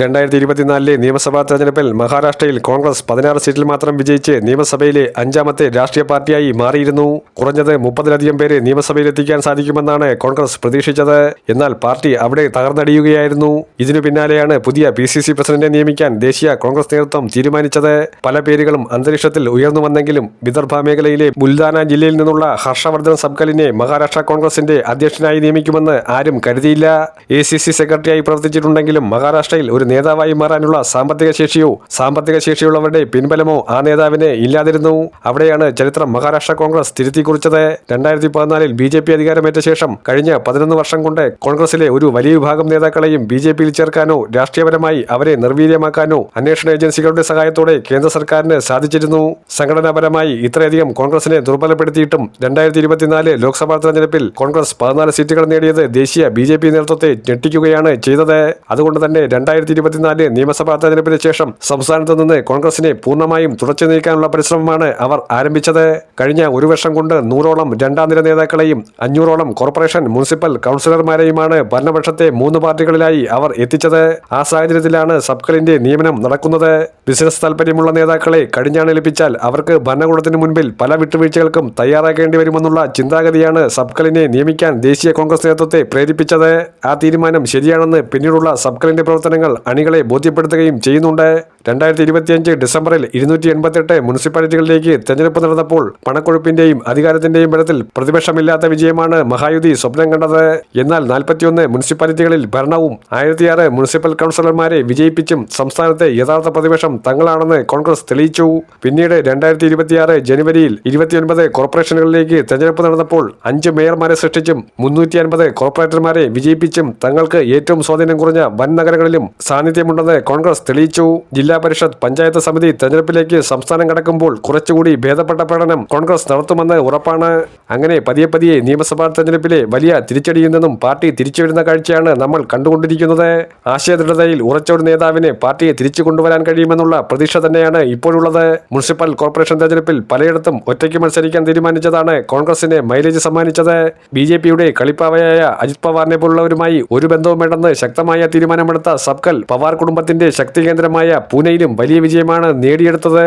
രണ്ടായിരത്തി ഇരുപത്തിനാലിലെ നിയമസഭാ തെരഞ്ഞെടുപ്പിൽ മഹാരാഷ്ട്രയിൽ കോൺഗ്രസ് പതിനാറ് സീറ്റിൽ മാത്രം വിജയിച്ച് നിയമസഭയിലെ അഞ്ചാമത്തെ രാഷ്ട്രീയ പാർട്ടിയായി മാറിയിരുന്നു. കുറഞ്ഞത് മുപ്പതിലധികം പേരെ നിയമസഭയിലെത്തിക്കാൻ സാധിക്കുമെന്നാണ് കോൺഗ്രസ് പ്രതീക്ഷിച്ചത്. എന്നാൽ പാർട്ടി അവിടെ തകർന്നടിയുകയായിരുന്നു. ഇതിനു പിന്നാലെയാണ് പുതിയ പി സി സി പ്രസിഡന്റിനെ നിയമിക്കാൻ ദേശീയ കോൺഗ്രസ് നേതൃത്വം തീരുമാനിച്ചത്. പല പേരുകളും അന്തരീക്ഷത്തിൽ ഉയർന്നു വന്നെങ്കിലും വിദർഭ മേഖലയിലെ ബുൽദാന ജില്ലയിൽ നിന്നുള്ള ഹർഷവർദ്ധൻ സബ്കലിനെ മഹാരാഷ്ട്ര കോൺഗ്രസിന്റെ അധ്യക്ഷനായി നിയമിക്കുമെന്ന് ആരും കരുതിയില്ല. എ സി സി സെക്രട്ടറിയായി പ്രവർത്തിച്ചിട്ടുണ്ടെങ്കിലും മഹാരാഷ്ട്രയിൽ ഒരു നേതാവായി മാറാനുള്ള സാമ്പത്തിക ശേഷിയോ? സാമ്പത്തിക ശേഷിയുള്ളവരുടെ പിൻബലമോ ആ നേതാവിന് ഇല്ലാതിരുന്നു? അവിടെയാണ് ചരിത്രം മഹാരാഷ്ട്ര കോൺഗ്രസ് തിരുത്തി കുറിച്ചത്. രണ്ടായിരത്തി പതിനാലിൽ ബി ജെ പി അധികാരമേറ്റ ശേഷം കഴിഞ്ഞ പതിനൊന്ന് വർഷം കൊണ്ട് കോൺഗ്രസിലെ ഒരു വലിയ വിഭാഗം നേതാക്കളെയും ബി ജെ പിയിൽ ചേർക്കാനോ രാഷ്ട്രീയപരമായി അവരെ നിർവീര്യമാക്കാനോ അന്വേഷണ ഏജൻസികളുടെ സഹായത്തോടെ കേന്ദ്ര സർക്കാരിന് സാധിച്ചിരുന്നു. സംഘടനാപരമായി ഇത്രയധികം കോൺഗ്രസിനെ ദുർബലപ്പെടുത്തിയിട്ടും രണ്ടായിരത്തി ഇരുപത്തിനാല് ലോക്സഭാ തെരഞ്ഞെടുപ്പിൽ കോൺഗ്രസ് പതിനാല് സീറ്റുകൾ നേടിയത് ദേശീയ ബി നേതൃത്വത്തെ ഞെട്ടിക്കുകയാണ് ചെയ്തത്. അതുകൊണ്ട് തന്നെ രണ്ടായിരത്തി ഇരുപത്തിനാല് നിയമസഭാ തെരഞ്ഞെടുപ്പിന് ശേഷം സംസ്ഥാനത്ത് നിന്ന് കോൺഗ്രസിനെ പൂർണമായും തുടച്ചു നീക്കാനുള്ള പരിശ്രമമാണ് അവർ ആരംഭിച്ചത്. കഴിഞ്ഞ ഒരു വർഷം കൊണ്ട് നൂറോളം രണ്ടാം നിര നേതാക്കളെയും അഞ്ഞൂറോളം കോർപ്പറേഷൻ മുനിസിപ്പൽ കൗൺസിലർമാരെയുമാണ് ഭരണപക്ഷത്തെ മൂന്ന് പാർട്ടികളിലായി അവർ എത്തിച്ചത്. ആ സാഹചര്യത്തിലാണ് സബ്കളിന്റെ നിയമനം നടക്കുന്നത്. ബിസിനസ് താൽപര്യമുള്ള നേതാക്കളെ കഴിഞ്ഞാണ് കടിഞ്ഞാണേൽപ്പിച്ചാൽ അവർക്ക് ഭരണകൂടത്തിന് മുൻപിൽ പല വിട്ടുവീഴ്ചകൾക്കും തയ്യാറാക്കേണ്ടി വരുമെന്നുള്ള ചിന്താഗതിയാണ് സബ്കളിനെ നിയമിക്കാൻ ദേശീയ കോൺഗ്രസ് നേതൃത്വത്തെ പ്രേരിപ്പിച്ചത്. ആ തീരുമാനം ശരിയാണെന്ന് പിന്നീടുള്ള സബ്കളിന്റെ പ്രവർത്തനങ്ങൾ അണികളെ ബോധ്യപ്പെടുത്തുകയും ചെയ്യുന്നുണ്ട്. രണ്ടായിരത്തി ഇരുപത്തിയഞ്ച് ഡിസംബറിൽ ഇരുന്നൂറ്റി എൺപത്തെട്ട് മുനിസിപ്പാലിറ്റികളിലേക്ക് തെരഞ്ഞെടുപ്പ് നടന്നപ്പോൾ പണക്കൊഴുപ്പിന്റെയും അധികാരത്തിന്റെയും ബലത്തിൽ പ്രതിപക്ഷമില്ലാത്ത വിജയമാണ് മഹായുതി സ്വപ്നം കണ്ടത്. എന്നാൽ നാൽപ്പത്തിയൊന്ന് മുനിസിപ്പാലിറ്റികളിൽ ഭരണവും ആയിരത്തിയാറ് മുനിസിപ്പൽ കൗൺസിലർമാരെ വിജയിപ്പിച്ചും സംസ്ഥാനത്തെ യഥാർത്ഥ പ്രതിപക്ഷം തങ്ങളാണെന്ന് കോൺഗ്രസ് തെളിയിച്ചു. പിന്നീട് രണ്ടായിരത്തി ഇരുപത്തിയാറ് ജനുവരിയിൽ ഇരുപത്തിയൊൻപത് കോർപ്പറേഷനുകളിലേക്ക് തെരഞ്ഞെടുപ്പ് നടന്നപ്പോൾ അഞ്ച് മേയർമാരെ സൃഷ്ടിച്ചും മുന്നൂറ്റി അൻപത് കോർപ്പറേറ്റർമാരെ വിജയിപ്പിച്ചും തങ്ങൾക്ക് ഏറ്റവും സ്വാധീനം കുറഞ്ഞ വൻ നഗരങ്ങളിലും സാന്നിധ്യമുണ്ടെന്ന് കോൺഗ്രസ് തെളിയിച്ചു. ജില്ലാ പരിഷത്ത് പഞ്ചായത്ത് സമിതി തെരഞ്ഞെടുപ്പിലേക്ക് സംസ്ഥാനം കടക്കുമ്പോൾ കുറച്ചുകൂടി ഭേദപ്പെട്ട പഠനം കോൺഗ്രസ് നടത്തുമെന്ന് ഉറപ്പാണ്. അങ്ങനെ പതിയെ പതിയെ നിയമസഭാ തെരഞ്ഞെടുപ്പിലെ വലിയ തിരിച്ചടിയിൽ നിന്നും പാർട്ടി തിരിച്ചുവരുന്ന കാഴ്ചയാണ് നമ്മൾ കണ്ടുകൊണ്ടിരിക്കുന്നത്. ആശയദൃഢതയിൽ ഉറച്ച ഒരു നേതാവിനെ പാർട്ടിയെ തിരിച്ചു കൊണ്ടുവരാൻ കഴിയുമെന്നുള്ള പ്രതീക്ഷ തന്നെയാണ് ഇപ്പോഴുള്ളത്. മുനിസിപ്പൽ കോർപ്പറേഷൻ തെരഞ്ഞെടുപ്പിൽ പലയിടത്തും ഒറ്റയ്ക്ക് മത്സരിക്കാൻ തീരുമാനിച്ചതാണ് കോൺഗ്രസിന് മൈലേജ് സമ്മാനിച്ചത്. ബി ജെ പിയുടെ കളിപ്പാവയായ അജിത് പവാറിനെ പോലുള്ളവരുമായി ഒരു ബന്ധവും വേണ്ടെന്ന് ശക്തമായ തീരുമാനമെടുത്ത സബ്കൽ പവാർ കുടുംബത്തിന്റെ ശക്തി കേന്ദ്രമായ പൂനെയിലും വലിയ വിജയമാണ് നേടിയെടുത്തത്.